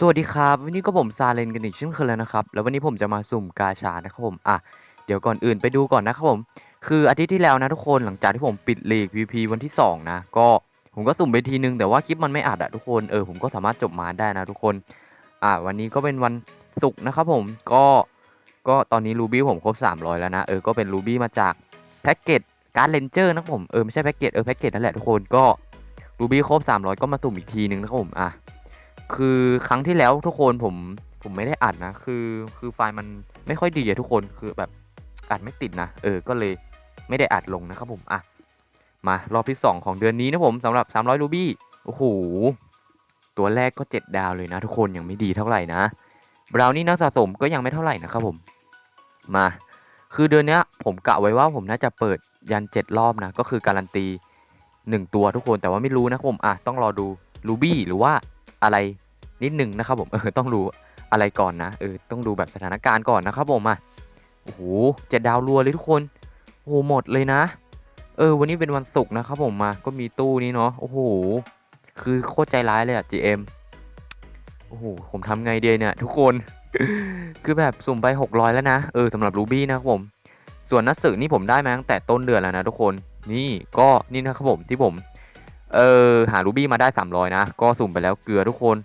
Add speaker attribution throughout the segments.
Speaker 1: สวัสดีครับ วันนี้ก็ผมซาเลนกันอีกเช่นเคยแล้วนะครับ แล้ววันนี้ผมจะมาสุ่มกาชานะครับผมอะเดี๋ยวก่อนอื่นไปดูก่อนนะครับผมคืออาทิตย์ที่แล้วนะทุกคนหลังจากที่ผมปิดลีก VP วันที่ 2 นะ ก็ผมก็สุ่มไปทีนึงแต่ว่าคลิปมันไม่อัดอะทุกคนเออผมก็สามารถจบมาได้นะทุกคนอะวันนี้ก็เป็นวันศุกร์นะครับผมก็ก็ตอนนี้รูบี้ผมครบ 300 แล้วนะเออก็เป็นรูบี้มาจากแพ็กเกจการ์ดเลนเจอร์นะครับผมเออไม่ใช่แพ็กเกจเออแพ็กเกจนั่นแหละทุกคนก็รูบี้ครบ 300 ก็มาสุ่มอีกทีนึงนะครับผมอะ คือครั้งที่แล้วทุกคนผมผมไม่ได้อัดนะ คือคือไฟล์มันไม่ค่อยดีอะทุกคนคือแบบอัดไม่ติดนะ เออ ก็เลยไม่ได้อัดลงนะครับผมอะมารอบที่ 2 ของเดือนนี้นะผมสำหรับ 300 รูบี้โอ้โห ตัวแรกก็ 7 ดาวเลยนะทุกคนยังไม่ดีเท่าไหร่นะบราวนี่นักสะสมก็ยังไม่เท่าไหร่นะครับผม มา คือเดือนนี้ผมกะไว้ว่าผมน่าจะเปิดยัน 7 รอบนะ ก็คือการันตี 1 ตัวทุกคนแต่ว่าไม่รู้นะครับผมอะต้องรอดูรูบี้หรือว่า อะไรนิดหนึ่งนะครับผมเออต้องรู้อะไรก่อนนะเออต้องดูแบบสถานการณ์ก่อนนะครับผมอะโอ้โหเจ็ดดาวรัวเลยทุกคนโอ้โหหมดเลยนะ เออ วันนี้เป็นวันศุกร์นะครับผมมาก็มีตู้นี้เนาะโอ้โหคือโคตรใจร้ายเลยอะ GM โอ้โหผมทำไงดีเนี่ย ทุกคน คือแบบสุ่มไป 600 แล้วนะ เออสำหรับรูบี้นะครับผม ส่วนนัดสึนี่ผมได้มาตั้งแต่ต้นเดือนแล้วนะทุกคน นี่ก็นี่นะครับผมที่ผม เออหารูบี้มาได้ 300 นะ ก็สุ่มไปแล้วเกลือทุกคน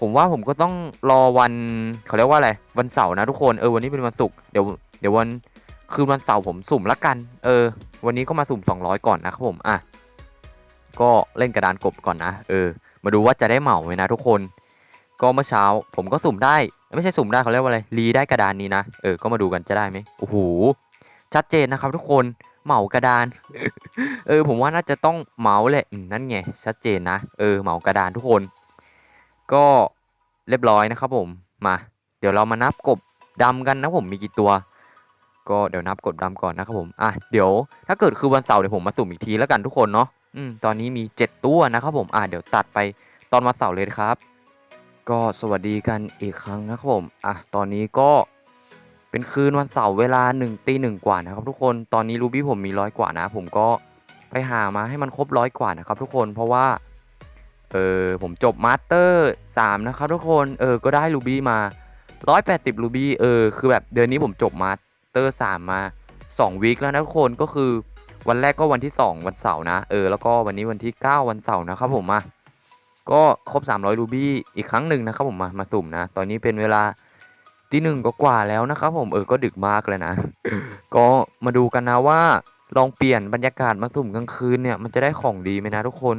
Speaker 1: ผมว่าผมก็ต้องรอวันเขาเรียกว่าอะไร วันเสาร์นะทุกคนเออวันนี้เป็นวันศุกร์เดี๋ยวเดี๋ยววันคืนวันเสาร์ผมสุ่มละกัน เออ วันนี้ก็มาสุ่ม 200 ก่อนนะครับผมอะก็เล่นกระดานกบก่อนนะเออ มาดูว่าจะได้เหมาไหมนะทุกคน ก็เมื่อเช้าผมก็สุ่มได้ ไม่ใช่สุ่มได้เขาเรียกว่าอะไรรีได้กระดานนี้นะเออก็มาดูกันจะได้ไหมโอ้โหชัดเจนนะครับทุกคน เหมากระดาน เออ ผมว่าน่าจะต้องเหมาแหละนั่นไงชัดเจนนะเออเหมากระดานทุกคน ก็เรียบร้อยนะครับผมมา เดี๋ยวเรามานับกบดำกันนะผมมีกี่ตัว ก็เดี๋ยวนับกบดำก่อนนะครับผมอะเดี๋ยวถ้าเกิดคือวันเสาร์เดี๋ยวผมมาสุ่มอีกทีแล้วกันทุกคนเนาะอืมตอนนี้มี7ตัวนะครับผมอะเดี๋ยวตัดไปตอนวันเสาร์เลยครับ ก็สวัสดีกันอีกครั้งนะครับผมอะตอนนี้ก็ เป็นคืนวันเสาร์เวลาหนึ่งตีหนึ่งกว่านะครับทุกคนตอนนี้รูบี้ผมมีร้อยกว่านะ ผมก็ไปหามาให้มันครบร้อยกว่านะครับทุกคนเพราะว่าเออผมจบมาสเตอร์สามนะครับทุกคนเออก็ได้รูบี้มาร้อยแปดสิบรูบี้เออคือแบบเดือนนี้ผมจบมาสเตอร์สามมาสองวีคแล้วนะทุกคนก็คือวันแรกก็วันที่สองวันเสาร์นะเออแล้วก็วันนี้วันที่เก้าวันเสาร์นะครับผมมาก็ครบ 300รูบี้อีกครั้งหนึ่งนะครับผมมามาสุ่มนะ ตอนนี้เป็นเวลา ตีหนึ่งก็กว่าแล้วนะครับผมเออก็ดึกมากเลยนะ ก็มาดูกันนะว่า ลองเปลี่ยนบรรยากาศมาสุ่มกลางคืนเนี่ย มันจะได้ของดีไหมนะทุกคน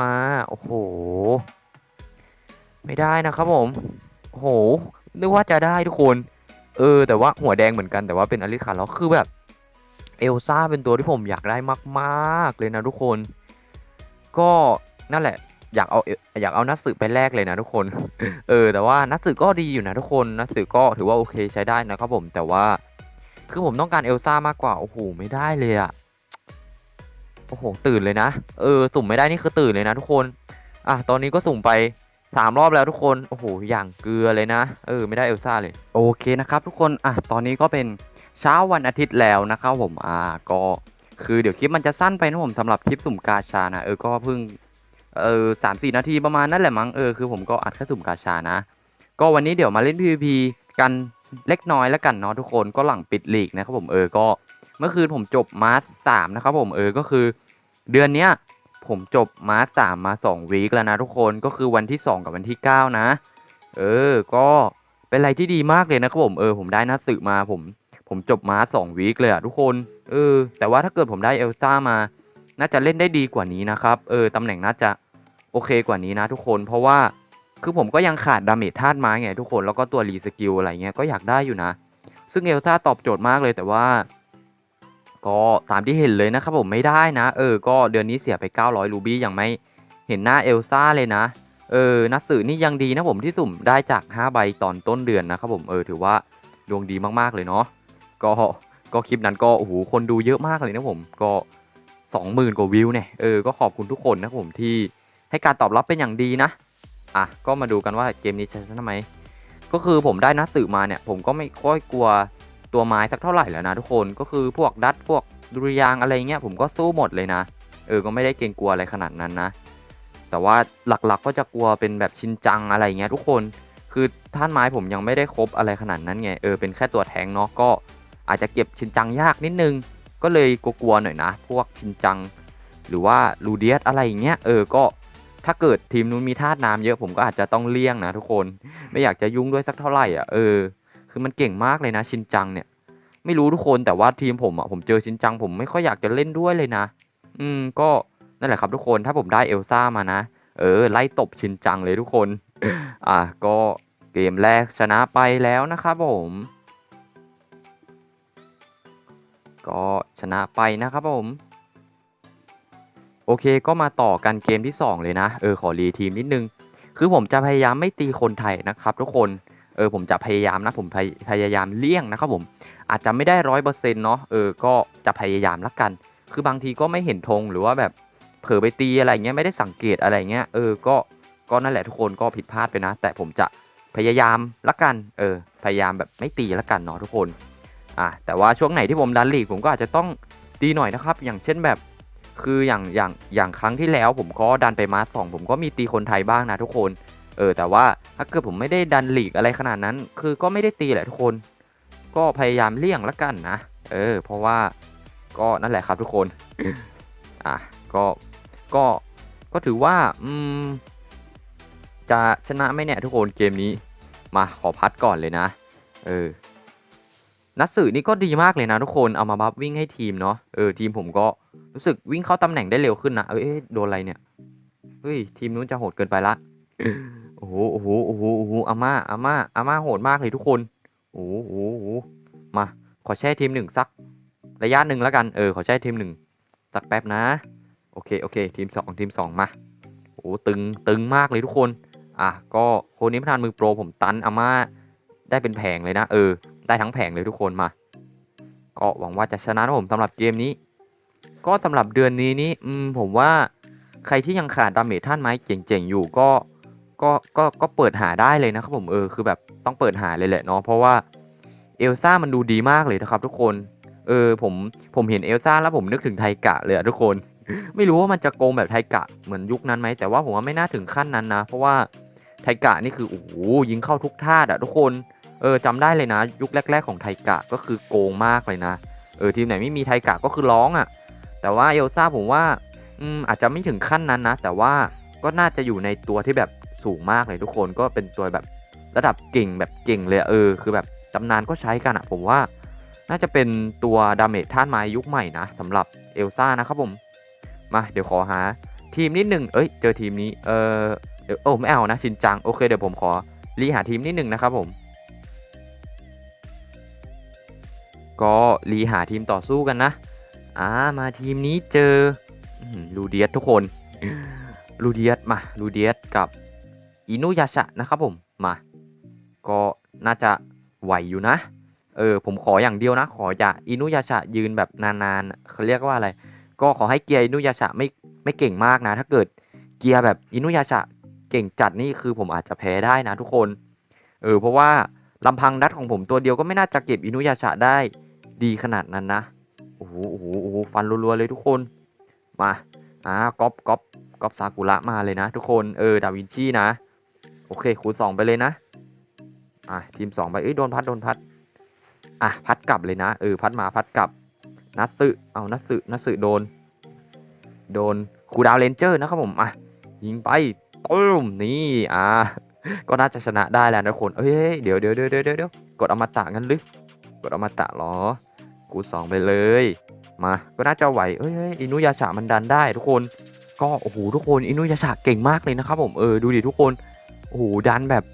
Speaker 1: มาโอ้โห ไม่ได้นะครับผมโอ้โหนึกว่าจะได้ทุกคน เออ แต่ว่าหัวแดงเหมือนกันแต่ว่าเป็นอลิคาแล้วคือแบบเอลซ่าเป็นตัวที่ผมอยากได้มาก ๆ เลยนะทุกคน ก็นั่นแหละ อยากเอาอยากเอานัดสืไปแลกเลยนะทุกคน เออ แต่ว่านัดสืก็ดีอยู่นะทุกคนนัดสืก็ถือว่าโอเคใช้ได้นะครับผม แต่ว่า คือผมต้องการเอลซ่ามากกว่า โอ้โห ไม่ได้เลยอะโอ้โห ตื่นเลยนะ เออ สุ่มไม่ได้นี่คือตื่นเลยนะทุกคน อะ ตอนนี้ก็สุ่มไปสามรอบแล้วทุกคน โอ้โห อย่างเกลือเลยนะ เออ ไม่ได้เอลซ่าเลย โอเคนะครับทุกคน อะ ตอนนี้ก็เป็นเช้าวันอาทิตย์แล้วนะครับผม อ่า ก็ คือเดี๋ยวคลิปมันจะสั้นไปนะผมสำหรับคลิปสุ่มกาชานะ เออ ก็เพิ่ง เออสามสี่นาทีประมาณนั่นแหละมั้งเออคือผมก็อัดแค่สุ่มกาชานะ ก็วันนี้เดี๋ยวมาเล่น PVP กันเล็กน้อยแล้วกันเนาะทุกคนก็หลังปิดลีกนะครับผมเออก็เมื่อคืนผมจบมาสสามนะครับผมเออก็คือ เดือนเนี้ยผมจบมาสสามมาสองวีคแล้วนะทุกคนก็คือวันที่สองกับวันที่เก้านะ เออก็เป็นอะไรที่ดีมากเลยนะครับผมเออผมได้นัสึมาผม ผมจบมาสองวีคเลยอะทุกคนเออแต่ว่าถ้าเกิดผมได้เอลซ่ามา น่าจะเล่นได้ดีกว่านี้นะครับ เออตำแหน่งน่าจะโอเคกว่านี้นะทุกคน เพราะว่าคือผมก็ยังขาดดาเมจธาตุไม้ไงทุกคน แล้วก็ตัวรีสกิลอะไรเงี้ยก็อยากได้อยู่นะ ซึ่งเอลซ่าตอบโจทย์มากเลยแต่ว่า ก็ตามที่เห็นเลยนะครับผมไม่ได้นะ เออ ก็เดือนนี้เสียไป 900 รูบี้ยังไม่เห็นหน้าเอลซ่าเลยนะ เออนักสื่อนี่ยังดีนะผมที่สุ่มได้จาก 5 ใบตอนต้นเดือนนะครับผม เออถือว่าดวงดีมากๆเลยเนาะ ก็ ก็คลิปนั้นก็โอ้โหคนดูเยอะมากเลยนะผม ก็ สองหมื่นกว่าวิวเนี่ยเออก็ขอบคุณทุกคนนะผมที่ให้การตอบรับเป็นอย่างดีนะอะก็มาดูกันว่าเกมนี้จะชนะไหมก็คือผมได้นัดสื่อมาเนี่ย ผมก็ไม่ค่อยกลัวตัวไม้สักเท่าไหร่แล้วนะทุกคนก็คือพวกดัตพวกดุริยางอะไรเงี้ยผมก็สู้หมดเลยนะ เออก็ไม่ได้เกรงกลัวอะไรขนาดนั้นนะ แต่ว่าหลักๆก็จะกลัวเป็นแบบชินจังอะไรเงี้ยทุกคนคือท่านไม้ผมยังไม่ได้ครบอะไรขนาดนั้นไงเออเป็นแค่ตัวแทงเนาะก็อาจจะเก็บชินจังยากนิดนึง ก็เลยกลัวๆหน่อยนะ พวกชินจัง หรือว่าลูเดียสอะไรอย่างเงี้ยเออก็ถ้าเกิดทีมนู้นมีธาตุน้ำเยอะผมก็อาจจะต้องเลี่ยงนะทุกคนไม่อยากจะยุ่งด้วยสักเท่าไหร่อะเออคือมันเก่งมากเลยนะชินจังเนี่ย ไม่รู้ทุกคนแต่ว่าทีมผมอะผมเจอชินจัง ผมไม่ค่อยอยากจะเล่นด้วยเลยนะ อืมก็นั่นแหละครับทุกคนถ้าผมได้เอลซ่ามานะ เออ ไล่ตบชินจังเลยทุกคน อะก็เกมแรกชนะไปแล้วนะครับผม ก็ชนะไปนะครับผม โอเคก็มาต่อกันเกมที่ 2 เลยนะ เออ ขอรีทีมนิดนึง คือผมจะพยายามไม่ตีคนไทยนะครับทุกคน เออ ผมจะพยายามนะ ผมพยพยายามเลี่ยงนะครับผม อาจจะไม่ได้ร้อยเปอร์เซ็นต์เนาะ เออ ก็จะพยายามละกัน คือบางทีก็ไม่เห็นธงหรือว่าแบบเผลอไปตีอะไรเงี้ยไม่ได้สังเกตอะไรเงี้ย เออ ก็ก็นั่นแหละทุกคนก็ผิดพลาดไปนะ แต่ผมจะพยายามละกัน เออ พยายามแบบไม่ตีละกันเนาะทุกคน อะแต่ว่าช่วงไหนที่ผมดันลีกผมก็อาจจะต้องตีหน่อยนะครับ อย่างเช่นแบบ คืออย่างอย่างอย่างครั้งที่แล้ว ผมก็ดันไปมาสองผมก็มีตีคนไทยบ้างนะทุกคน เออ แต่ว่าถ้าเกิดผมไม่ได้ดันลีกอะไรขนาดนั้น คือก็ไม่ได้ตีแหละทุกคน ก็พยายามเลี่ยงละกันนะเออ เพราะว่าก็นั่นแหละครับทุกคน อะก็ก็ก็ถือว่าอืมจะชนะไหมเนี่ยทุกคนเกมนี้ มาขอพัดก่อนเลยนะ เออ นัดสื่อนี่ก็ดีมากเลยนะทุกคนเอามาบัฟวิ่งให้ทีมเนาะเออทีมผมก็รู้สึกวิ่งเข้าตำแหน่งได้เร็วขึ้นนะเอ้ยโดนอะไรเนี่ยเฮ้ยทีมนู้นจะโหดเกินไปละโอ้โหโอ้โหโอ้โหโอ้โหอาม่าอาม่าอาม่าโหดมากเลยทุกคนโอ้โหโอ้โหมาขอแช่ทีมหนึ่งสักระยะหนึ่งแล้วกันเออขอแช่ทีมหนึ่งสักแป๊บนะโอเคโอเค ทีมสองทีมสองมาโอ้ตึงตึงมากเลยทุกคนอะก็โคนนี้พทานมือโปรผมตันอาม่าได้เป็นแผงเลยนะ เออ ได้ทั้งแผงเลยทุกคนมา ก็หวังว่าจะชนะนะผมสำหรับเกมนี้ ก็สำหรับเดือนนี้นี่ผมว่าใครที่ยังขาดดาเมจท่านไม้เจ๋งๆอยู่ก็ก็ก็ก็เปิดหาได้เลยนะครับผมเออคือแบบต้องเปิดหาเลยแหละเนาะเพราะว่าเอลซ่ามันดูดีมากเลยนะครับทุกคน เออผมผมเห็นเอลซ่าแล้วผมนึกถึงไทกะเลยอะทุกคน ไม่รู้ว่ามันจะโกงแบบไทกะเหมือนยุคนั้นไหมแต่ว่าผมว่าไม่น่าถึงขั้นนั้นนะ เพราะว่าไทกะนี่คือโอ้โหยิงเข้าทุกท่าอะทุกคน เออจำได้เลยนะ ยุคแรก ๆของไทกะก็คือโกงมากเลยนะ เออทีมไหนไม่มีไทกะก็คือร้องอะแต่ว่าเอลซ่าผมว่าอืมอาจจะไม่ถึงขั้นนั้นนะ แต่ว่าก็น่าจะอยู่ในตัวที่แบบสูงมากเลยทุกคนก็เป็นตัวแบบระดับเก่งแบบเก่งเลยเออ คือแบบตำนานก็ใช้กันอะผมว่า น่าจะเป็นตัวดาเมจท่านไม้ยุคใหม่นะสำหรับเอลซ่านะครับผมมาเดี๋ยวขอหาทีมนิดหนึ่งเอ้ยเจอทีมนี้เออเดี๋ยวโอ้ไม่เอานะชินจังโอเคเดี๋ยวผมขอรีหาทีมนิดหนึ่งนะครับผม ก็รีหาทีมต่อสู้กันนะอ่ามาทีมนี้เจออื้อหือลูเดียสทุกคนลูเดียสมาลูเดียสกับอินุยาชะนะครับผมมาก็น่าจะไหวอยู่นะเออผมขออย่างเดียวนะ ขออย่าอินุยาชะยืนแบบนานๆเขาเรียกว่าอะไร ก็ขอให้เกียร์อินุยาชะไม่ไม่เก่งมากนะ ถ้าเกิดเกียร์แบบอินุยาชะเก่งจัดนี่คือผมอาจจะแพ้ได้นะทุกคน เออเพราะว่า ลำพังดัดของผมตัวเดียวก็ไม่น่าจะเก็บอินุยาชะได้ดีขนาดนั้นนะ โอ้โหโอ้โหโอ้โหฟันรัวๆเลยทุกคน มา อ่าก๊อปก๊อปก๊อปซากุระมาเลยนะ ทุกคน เออ ดาวินชีนะ โอเค คูณสองไปเลยนะ อะ ทีมสองไป เอ้ย โดนพัด โดนพัด อะ พัดกลับเลยนะ เออ พัดมา พัดกลับ นัตสึเอานัตสึนัตสึโดน โดน คูดาวเลนเจอร์นะครับผม อะ ยิงไปตุ้มนี่ อ่า ก็น่าจะชนะได้แล้วนะทุกคนเอ้ยเดี๋ยวเดี๋ยวเดี๋ยวเดี๋ยวเดี๋ยวกดอมตะงั้นหรือกดอมตะเหรอ กูสองไปเลย มา ก็น่าจะไหวเอ้ยอินุยาชะมันดันได้ทุกคน ก็โอ้โหทุกคนอินุยาชะเก่งมากเลยนะครับ ผมเออดูดิทุกคนโอ้โหดันแบบ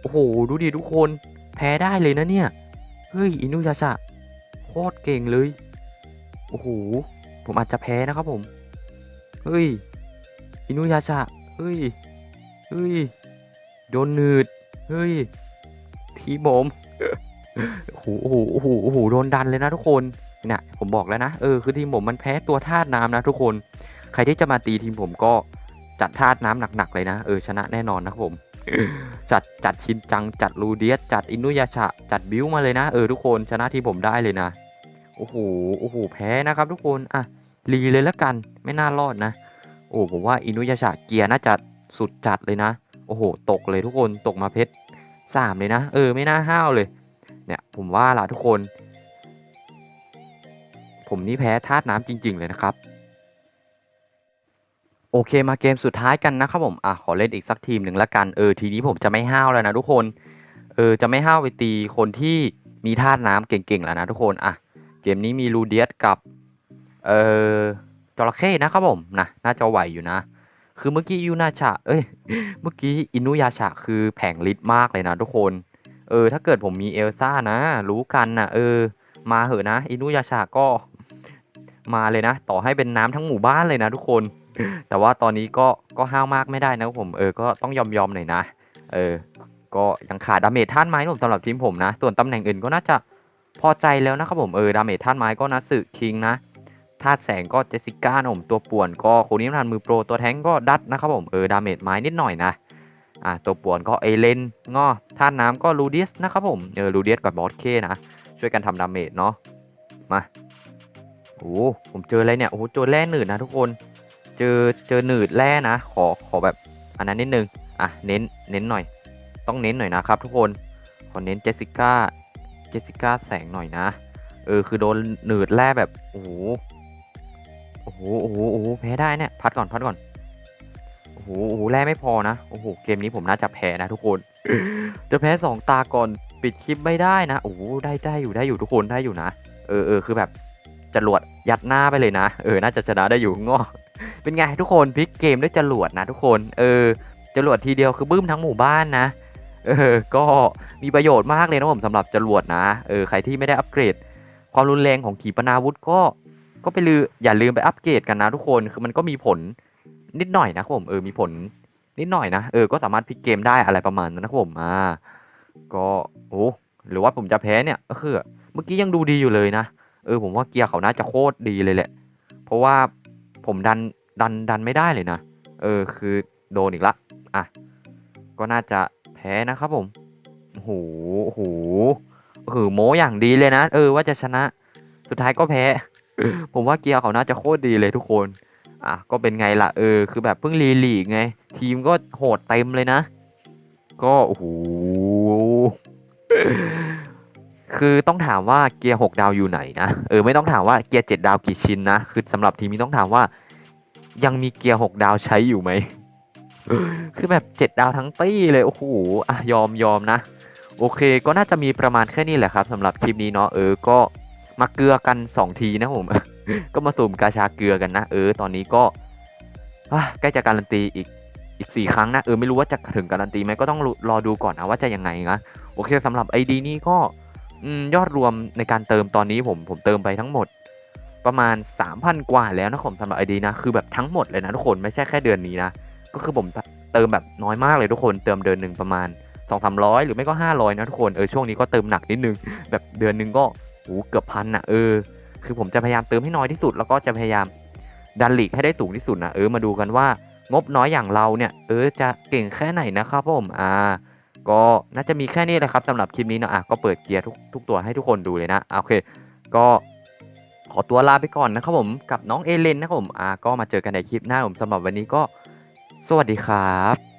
Speaker 1: โอ้โหดูดิทุกคนแพ้ได้เลยนะเนี่ยเฮ้ยอินุยาชะโคตรเก่งเลยโอ้โหผมอาจจะแพ้นะครับผมเฮ้ยอินุยาชะเฮ้ยเฮ้ย โดนหนืด เฮ้ย ทีบมโอ้โหโอ้โหโอ้โหโอ้โหโดนดันเลยนะทุกคนเนี่ยผมบอกแล้วนะ เออ คือทีมผมมันแพ้ตัวธาตุน้ำนะทุกคน ใครที่จะมาตีทีมผมก็จัดธาตุน้ำหนักๆเลยนะ เออ ชนะแน่นอนนะผม จัดจัดชินจัง จัดลูเดียส จัดอินุยาชะ จัดบิวมาเลยนะ เออทุกคน ชนะทีมผมได้เลยนะ โอ้โห โอ้โห แพ้นะครับทุกคน อะ รีเลยละกัน ไม่น่ารอดนะ โอ้ผมว่าอินุยาชะเกียร์น่าจะสุดจัดเลยนะ อ้โห ตกเลยทุกคนตกมาเพชรสามเลยนะ เออ ไม่น่าห้าวเลย เนี่ย ผมว่าล่ะทุกคน ผมนี่แพ้ธาตุน้ำจริง ๆ เลยนะครับ โอเคมาเกมสุดท้ายกันนะครับผม อะ ขอเล่นอีกสักทีมหนึ่งละกัน เออ ทีนี้ผมจะไม่ห้าวแล้วนะทุกคน เออ จะไม่ห้าวไปตีคนที่มีธาตุน้ำเก่ง ๆ แล้วนะทุกคน อะ เกมนี้มีลูเดียสกับ เออจระเข้นะครับผม นะ น่าจะไหวอยู่นะ คือเมื่อกี้ยูนาชะเอ้ย เมื่อกี้อินุยาชะคือแผงฤทธิ์มากเลยนะทุกคน เออ ถ้าเกิดผมมีเอลซ่านะ รู้กันนะเออ มาเหอะนะ อินุยาชะก็มาเลยนะ ต่อให้เป็นน้ำทั้งหมู่บ้านเลยนะทุกคน แต่ว่าตอนนี้ก็ก็ห้าวมากไม่ได้นะผม เออ ก็ต้องยอมยอมหน่อยนะ เออ ก็ยังขาดดาเมจท่านไม้ผมสำหรับทีมผมนะ ส่วนตำแหน่งอื่นก็น่าจะพอใจแล้วนะครับผม เออ ดาเมจท่านไม้ก็นัสึคิงนะ ธาตุแสงก็เจสิก้านะผมตัวป่วนก็โคนี้ทันมือโปรตัวแท้งก็ดัดนะครับผมเออดาเมจไม้นิดหน่อยนะอ่าตัวป่วนก็เอเลนงอธาตุน้ำก็ลูเดียสนะครับผมเออลูเดียสกับบอสเคนะช่วยกันทำดาเมจเนาะมาโอ้ผมเจออะไรเนี่ยโอ้โหเจอแร่หนืดนะทุกคน เจอเจอหนืดแร่นะขอขอแบบอันนั้นนิดนึงอะเน้นเน้นหน่อย ต้องเน้นหน่อยนะครับทุกคนขอเน้นเจสสิก้าเจสสิก้าแสงหน่อยนะเออคือโดนหนืดแร่แบบโอ้โห โอ้โหโอ้โหโอ้โหแพ้ได้เนี่ยพัดก่อนพัดก่อนโอ้โหโอ้โหแร่ไม่พอนะโอ้โหเกมนี้ผมน่าจะแพ้นะทุกคน จะแพ้สองตาก่อนปิดคลิปไม่ได้นะโอ้โหได้ได้อยู่ได้อยู่ทุกคนได้อยู่นะเออเออคือแบบจรวดยัดหน้าไปเลยนะ เออ น่าจะชนะได้อยู่งอเป็นไงทุกคนพลิกเกมด้วยจรวดนะทุกคน เออจรวดทีเดียวคือบึ้มทั้งหมู่บ้านนะเออก็มีประโยชน์มากเลยนะผมสำหรับจรวดนะ เออใครที่ไม่ได้อัปเกรด ความรุนแรงของขีปนาวุธก็ ก็ไปลืออย่าลืมไปอัปเกรดกันนะทุกคนคือมันก็มีผลนิดหน่อยนะครับผมเออมีผลนิดหน่อยนะเออก็สามารถพลิกเกมได้อะไรประมาณนั้นนะครับผมอ่าก็โอ้หรือว่าผมจะแพ้เนี่ยก็คือเมื่อกี้ยังดูดีอยู่เลยนะเออผมว่าเกียร์เขาน่าจะโคตรดีเลยแหละ เพราะว่าผมดันดันดันไม่ได้เลยนะเออคือโดนอีกละอะก็น่าจะแพ้นะครับผมโอ้โหโอ้โหคือโมอย่างดีเลยนะ เออว่าจะชนะสุดท้ายก็แพ้ ผมว่าเกียร์เขาน่าจะโคตรดีเลยทุกคน อะก็เป็นไงล่ะเออ คือแบบเพิ่งรีลีกไง ทีมก็โหดเต็มเลยนะ ก็โอ้โหคือต้องถามว่าเกียร์6ดาวอยู่ไหนนะเออไม่ต้องถามว่าเกียร์7ดาวกี่ชิ้นนะคือสำหรับทีมนี้ต้องถามว่า ยังมีเกียร์6ดาวใช้อยู่ไหมคือแบบ7ดาวทั้งตี้เลยโอ้โหอะยอมยอมนะ โอเคก็น่าจะมีประมาณแค่นี้แหละครับสำหรับคลิปนี้เนาะเออก็ มาเกลือกัน 2 ทีนะผม ก็มาสุ่มกาชาเกลือกันนะ เออ ตอนนี้ก็ใกล้จะการันตีอีกอีก 4 ครั้งนะ เออ ไม่รู้ว่าจะถึงการันตีไหมก็ต้องรอดูก่อนนะว่าจะยังไงนะ โอเคสำหรับ ID นี้ก็อยอดรวมในการเติมตอนนี้ผมผมเติมไปทั้งหมด ประมาณ 3,000 กว่าแล้วนะผมสำหรับ ID นะ คือแบบทั้งหมดเลยนะทุกคนไม่ใช่แค่เดือนนี้นะ ก็คือผมเติมแบบน้อยมากเลยทุกคนเติมเดือนหนึ่งประมาณ2 3 0 0 หรือไม่ก็ 500 นะทุกคน เออช่วงนี้ก็เติมหนักนิดนึง แบบเดือนหนึ่งก็ โหเกือบพันนะเออ คือผมจะพยายามเติมให้น้อยที่สุด แล้วก็จะพยายามดันหลีกให้ได้สูงที่สุดนะเออมาดูกันว่างบน้อยอย่างเราเนี่ย เออจะเก่งแค่ไหนนะครับผมอ่าก็น่าจะมีแค่นี้แหละครับสำหรับคลิปนี้เนะอะก็เปิดเกียร์ทุกทุกตัวให้ทุกคนดูเลยนะโอเค ก็ขอตัวลาไปก่อนนะครับผมกับน้องเอเลนนะครับผมอะก็มาเจอกันในคลิปหน้าผมสำหรับวันนี้ก็ สวัสดีครับ